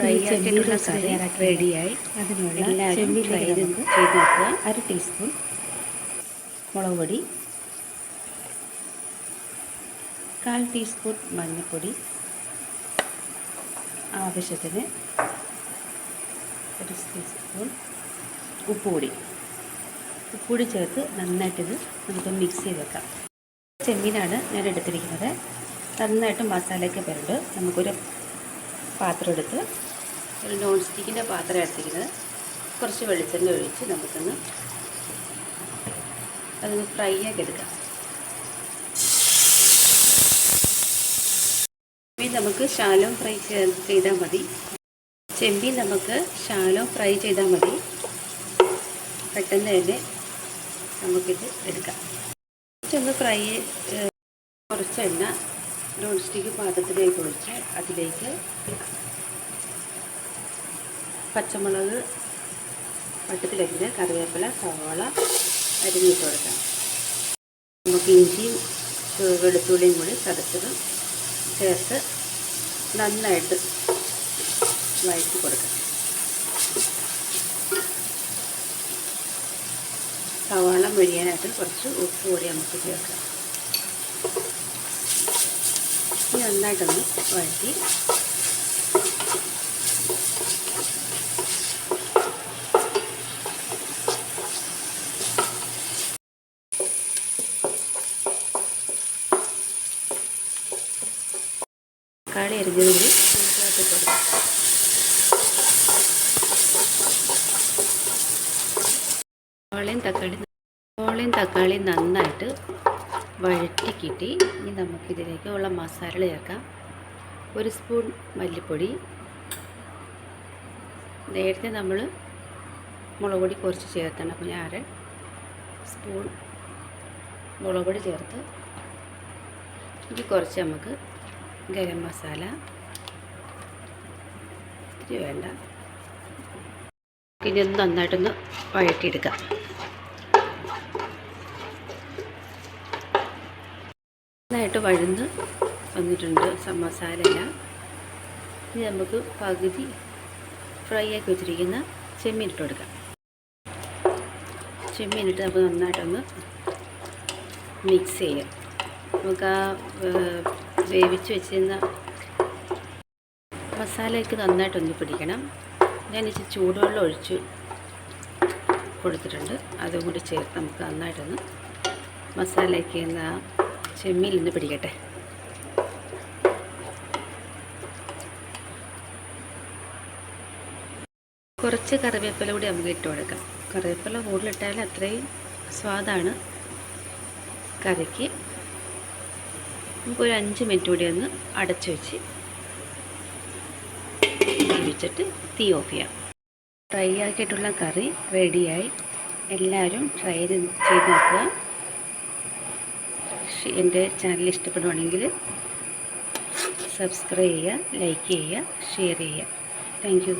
Fry ആക്കിയിട്ടുള്ള കറി റെഡിയായി. അതിനുള്ള ചെമ്മീനിലേക്ക് ചെയ്ത് നമുക്ക് ചെയ്ത് നോക്കുക. അര ടീസ്പൂൺ മുളക് പൊടി കാൽ ടീസ്പൂൺ മഞ്ഞൾപ്പൊടി ആവശ്യത്തിന് ഒരു ടീസ്പൂൺ ഉപ്പുപൊടി. ഉപ്പുപൊടി ചേർത്ത് നന്നായിട്ടിത് നമുക്ക് മിക്സ് ചെയ്ത് വെക്കാം. ചെമ്മീനാണ് ഞാൻ എടുത്തിരിക്കുന്നത്. നന്നായിട്ട് മസാലയൊക്കെ പുരണ്ട് നമുക്കൊരു പാത്രം എടുത്ത് ഒരു നോൺ സ്റ്റിക്കിന്റെ പാത്രം എടുത്തിരിക്കുന്നത്. കുറച്ച് വെളിച്ചെണ്ണ ഒഴിച്ച് നമുക്കൊന്ന് അതൊന്ന് ഫ്രൈ ആക്കി എടുക്കാം. ചെമ്മീൻ നമുക്ക് ശാലോ ഫ്രൈ ചെയ്താൽ മതി. ചെമ്പി നമുക്ക് ശാലോ ഫ്രൈ ചെയ്താൽ മതി. പെട്ടെന്ന് തന്നെ നമുക്കിത് എടുക്കാം. കുറച്ചൊന്ന് ഫ്രൈ കുറച്ച് എണ്ണ നോൺ സ്റ്റിക്ക് പാത്രത്തിലേക്ക് ഒഴിച്ച് അതിലേക്ക് പച്ചമുളക് വട്ടത്തിലരിഞ്ഞ് കറിവേപ്പില സവാള അരിഞ്ഞിട്ട് കൊടുക്കാം. നമുക്ക് ഇഞ്ചിയും വെളുത്തുള്ളിയും കൂടി ചതച്ചതും ചേർത്ത് നന്നായിട്ട് വഴറ്റി കൊടുക്കാം. സവാള മെഴിയാനായിട്ട് കുറച്ച് ഉപ്പ് കൂടി നമുക്ക് ചേർക്കാം. ഇനി നന്നായിട്ടൊന്ന് വഴറ്റി തക്കാളി അരിഞ്ഞത് കൂടി ഇതിനകത്ത് കൊടുക്കാം സവാളയും തക്കാളി സവാളയും തക്കാളിയും നന്നായിട്ട് വഴറ്റി കിട്ടി. ഇനി നമുക്കിതിലേക്ക് ഉള്ള മസാല ചേർക്കാം. ഒരു സ്പൂൺ മല്ലിപ്പൊടി. നേരത്തെ നമ്മൾ മുളക് പൊടി കുറച്ച് ചേർത്താണ്. അപ്പോൾ ഞാൻ അര സ്പൂൺ മുളക് പൊടി ചേർത്ത് ഇനി കുറച്ച് നമുക്ക് ഗരം മസാല. ഇത്തിരി വേണ്ട. ഇനി ഒന്ന് നന്നായിട്ടൊന്ന് വഴറ്റിയെടുക്കാം. നന്നായിട്ട് വഴുന്ന് വന്നിട്ടുണ്ട് മസാലയെല്ലാം ഇനി നമുക്ക് പകുതി ഫ്രൈ ആക്കി വെച്ചിരിക്കുന്ന ചെമ്മീൻ ഇട്ട് കൊടുക്കാം. ചെമ്മീൻ ഇട്ട് നമുക്ക് നന്നായിട്ടൊന്ന് മിക്സ് ചെയ്യാം. നമുക്ക് ആ വേവിച്ച് വെച്ചിരുന്ന മസാലയ്ക്ക് നന്നായിട്ടൊന്ന് പിടിക്കണം. ഞാൻ ഇച്ചിരി ചൂടുവെള്ളം ഒഴിച്ച് കൊടുത്തിട്ടുണ്ട്. അതും കൂടി ചേർത്ത് നമുക്ക് നന്നായിട്ടൊന്ന് മസാലയ്ക്ക് ആ ചെമ്മീൽ നിന്ന് പിടിക്കട്ടെ. കുറച്ച് കറിവേപ്പില കൂടി നമുക്ക് ഇട്ട് കൊടുക്കാം. കറിവേപ്പില കൂടുതലിട്ടാൽ അത്രയും സ്വാദാണ് കറിക്ക്. നമുക്കൊരു അഞ്ച് മിനിറ്റ് കൂടി ഒന്ന് അടച്ചു വെച്ച് വെച്ചിട്ട് തീ ഓഫ് ചെയ്യാം. ഫ്രൈ ആക്കിയിട്ടുള്ള കറി റെഡിയായി. എല്ലാവരും ട്രൈ ചെയ്ത് നോക്കുക. എന്റെ ചാനൽ ഇഷ്ടപ്പെടുവാണെങ്കിൽ സബ്സ്ക്രൈബ് ചെയ്യുക ലൈക്ക് ചെയ്യുക ഷെയർ ചെയ്യുക. താങ്ക്